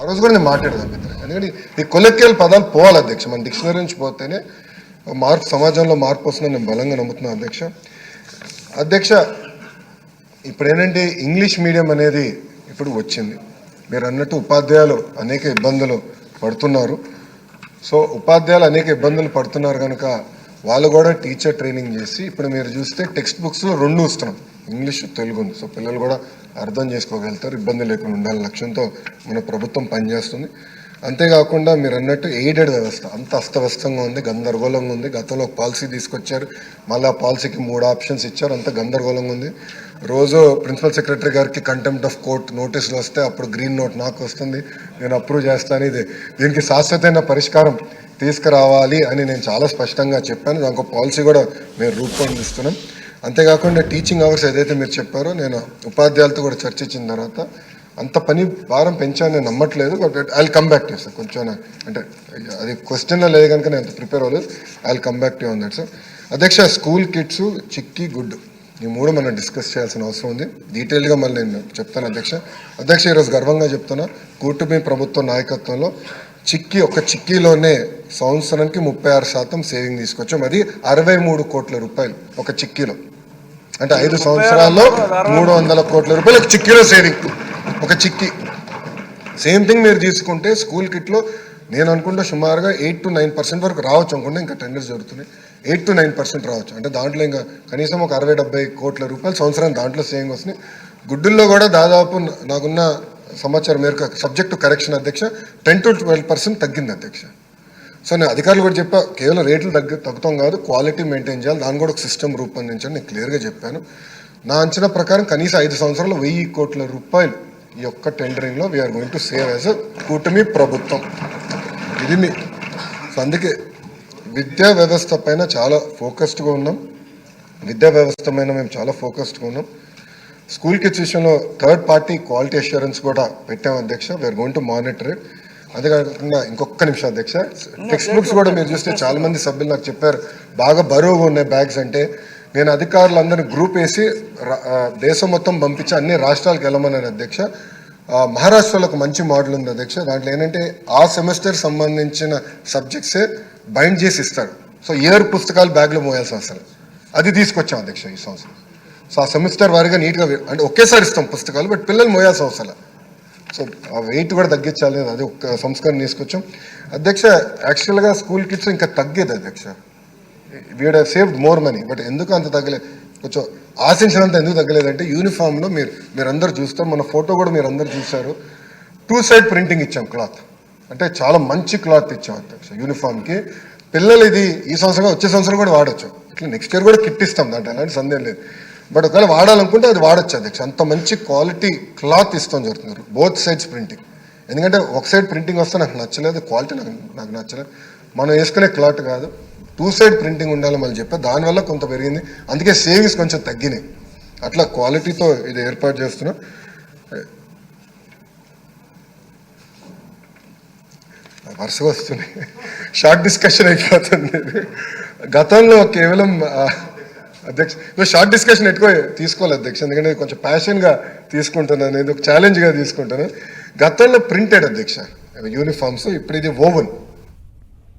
ఆ రోజు కూడా నేను మాట్లాడదాం మిత్ర ఎందుకంటే ఈ కొలెక్కియల్ పదాలు పోవాలి అధ్యక్ష. మన డిక్షనరీ నుంచి పోతేనే మార్పు సమాజంలో మార్పు వస్తుందని నేను బలంగా నమ్ముతున్నాను అధ్యక్ష. అధ్యక్ష ఇప్పుడు ఏంటంటే ఇంగ్లీష్ మీడియం అనేది ఇప్పుడు వచ్చింది. మీరు అన్నట్టు ఉపాధ్యాయులు అనేక ఇబ్బందులు పడుతున్నారు. సో ఉపాధ్యాయులు అనేక ఇబ్బందులు పడుతున్నారు కనుక వాళ్ళు కూడా టీచర్ ట్రైనింగ్ చేసి ఇప్పుడు మీరు చూస్తే టెక్స్ట్ బుక్స్లో రెండు ఇస్తున్నాం ఇంగ్లీష్ తెలుగు సో పిల్లలు కూడా అర్థం చేసుకోగలుగుతారు ఇబ్బంది లేకుండా ఉండాలి లక్ష్యంతో మన ప్రభుత్వం పనిచేస్తుంది. అంతేకాకుండా మీరు అన్నట్టు ఎయిడెడ్ వ్యవస్థ అంత అస్తవ్యస్తంగా ఉంది గందరగోళంగా ఉంది. గతంలో పాలసీ తీసుకొచ్చారు మళ్ళీ ఆ పాలసీకి మూడు ఆప్షన్స్ ఇచ్చారు అంత గందరగోళంగా ఉంది. రోజు ప్రిన్సిపల్ సెక్రటరీ గారికి కంటెంప్ట్ ఆఫ్ కోర్ట్ నోటీసులు వస్తే అప్పుడు గ్రీన్ నోట్ నాకు వస్తుంది. నేను అప్రూవ్ చేస్తాను. ఇది దీనికి శాశ్వతమైన పరిష్కారం తీసుకురావాలి అని నేను చాలా స్పష్టంగా చెప్పాను. దానికి పాలసీ కూడా మేము రూపొందిస్తున్నాం. అంతేకాకుండా టీచింగ్ అవర్స్ ఏదైతే మీరు చెప్పారో నేను ఉపాధ్యాయులతో కూడా చర్చించిన తర్వాత అంత పని భారం పెంచాను నేను నమ్మట్లేదు but I come back to sir కొంచెం అంటే అది క్వశ్చన్లో లేదు కనుక నేను అంత ప్రిపేర్ అవ్వలేదు. I come back to on that sir అధ్యక్ష స్కూల్ కిట్స్ చిక్కి గుడ్. ఈ మూడు మనం డిస్కస్ చేయాల్సిన అవసరం ఉంది. డీటెయిల్గా మళ్ళీ నేను చెప్తాను అధ్యక్ష. అధ్యక్ష ఈరోజు గర్వంగా చెప్తున్నా కూటమి ప్రభుత్వ నాయకత్వంలో చిక్కీ ఒక చిక్కీలోనే సంవత్సరానికి ముప్పై ఆరు శాతం సేవింగ్ తీసుకొచ్చాం. అది అరవై మూడు కోట్ల రూపాయలు ఒక చిక్కీలో. అంటే ఐదు సంవత్సరాల్లో మూడు వందల కోట్ల రూపాయలు ఒక చిక్కీలో సేవింగ్. ఒక చిక్కీ. సేమ్ థింగ్ మీరు తీసుకుంటే స్కూల్ కిట్లో నేను అనుకుంటే సుమారుగా ఎయిట్ టు నైన్ పర్సెంట్ వరకు రావచ్చు అనుకుంటే ఇంకా టెండర్స్ జరుగుతున్నాయి. ఎయిట్ టు నైన్ పర్సెంట్ రావచ్చు. అంటే దాంట్లో ఇంకా కనీసం ఒక అరవై డెబ్బై కోట్ల రూపాయలు సంవత్సరం దాంట్లో సేవింగ్ వస్తున్నాయి. గుడ్డుల్లో కూడా దాదాపు నాకున్న సమాచారం మేరకు సబ్జెక్టు కరెక్షన్ అధ్యక్ష టెన్ టు ట్వెల్వ్ పర్సెంట్ తగ్గింది అధ్యక్ష. సో నేను అధికారులు కూడా చెప్పా కేవలం రేట్లు తగ్గి తగ్గుతాం కాదు క్వాలిటీ మెయింటైన్ చేయాలి దాన్ని కూడా ఒక సిస్టమ్ రూపొందించండి నేను క్లియర్గా చెప్పాను. నా అంచనా ప్రకారం కనీసం ఐదు సంవత్సరాలు వెయ్యి కోట్ల రూపాయలు ఈ యొక్క టెండరింగ్లో we're going to save as a కూటమి ప్రభుత్వం. ఇది మీ సో అందుకే విద్యా వ్యవస్థ పైన చాలా ఫోకస్డ్గా ఉన్నాం. విద్యా వ్యవస్థ పైన మేము చాలా ఫోకస్డ్గా ఉన్నాం. స్కూల్ కిడ్స్ విషయంలో థర్డ్ పార్టీ క్వాలిటీ అష్యూరెన్స్ కూడా పెట్టాం అధ్యక్ష. We're going to monitor it అంతేకాకుండా ఇంకొక నిమిషం అధ్యక్ష. టెక్స్ట్ బుక్స్ కూడా మీరు చూస్తే చాలా మంది సభ్యులు నాకు చెప్పారు బాగా బరువుగా ఉన్నాయి బ్యాగ్స్ అంటే. నేను అధికారులందరినీ గ్రూప్ వేసి రా- దేశం మొత్తం పంపించి అన్ని రాష్ట్రాలకు వెళ్ళమన్నాను అధ్యక్ష. మహారాష్ట్రలో ఒక మంచి మోడల్ ఉంది అధ్యక్ష. దాంట్లో ఏంటంటే ఆ సెమిస్టర్ సంబంధించిన సబ్జెక్ట్సే బైండ్ చేసి ఇస్తారు. సో ఇయర్ పుస్తకాలు బ్యాగ్లో మోయాల్సిన అవసరం అది తీసుకొచ్చాం అధ్యక్ష ఈ సంవత్సరం. సో ఆ సెమిస్టర్ వారిగా నీట్గా అంటే ఒకేసారి ఇస్తాం పుస్తకాలు బట్ పిల్లలు మోయాల్సిన అవసరం సో ఆ వెయిట్ కూడా తగ్గించాలి అది ఒక సంస్కరణ తీసుకొచ్చాం. అధ్యక్ష యాక్చువల్గా స్కూల్ కిడ్స్ ఇంకా తగ్గేది అధ్యక్ష. We'd saved more money but ఎందుకు అంత తగ్గలేదు కొంచెం ఆశించినంత ఎందుకు తగ్గలేదంటే యూనిఫామ్లో మీరు మీరందరూ చూస్తాం. మన ఫోటో కూడా మీరు అందరు చూశారు. టూ సైడ్ ప్రింటింగ్ ఇచ్చాం క్లాత్ అంటే చాలా మంచి క్లాత్ ఇచ్చాం అధ్యక్ష యూనిఫామ్కి పిల్లలు ఇది ఈ సంవత్సరం వచ్చే సంవత్సరం కూడా వాడచ్చు. ఇట్లా నెక్స్ట్ ఇయర్ కూడా కిట్ ఇస్తాం దాంట్లో అలాంటి సందేహం లేదు. బట్ ఒకవేళ వాడాలనుకుంటే అది వాడచ్చు అధ్యక్ష. అంత మంచి క్వాలిటీ క్లాత్ ఇస్తాం జరుగుతున్నారు బోత్ సైడ్స్ ప్రింటింగ్ ఎందుకంటే ఒక సైడ్ ప్రింటింగ్ వస్తే నాకు నచ్చలేదు క్వాలిటీ నాకు నాకు నచ్చలేదు. మనం వేసుకునే క్లాత్ కాదు. టూ సైడ్ ప్రింటింగ్ ఉండాలని మళ్ళీ చెప్పా. దానివల్ల కొంత పెరిగింది. అందుకే సేవింగ్స్ కొంచెం తగ్గినాయి. అట్లా క్వాలిటీతో ఇది ఏర్పాటు చేస్తున్నాం. వరుసగా వస్తున్నాయి. షార్ట్ డిస్కషన్ అయిపోతుంది. గతంలో కేవలం అధ్యక్ష షార్ట్ డిస్కషన్ ఎక్కువ తీసుకోవాలి అధ్యక్ష. ఎందుకంటే కొంచెం ప్యాషన్గా తీసుకుంటున్నాను ఇది ఒక ఛాలెంజ్గా తీసుకుంటాను. గతంలో ప్రింటెడ్ అధ్యక్ష. యూనిఫామ్స్ ఇప్పుడు ఇది ఓవెన్.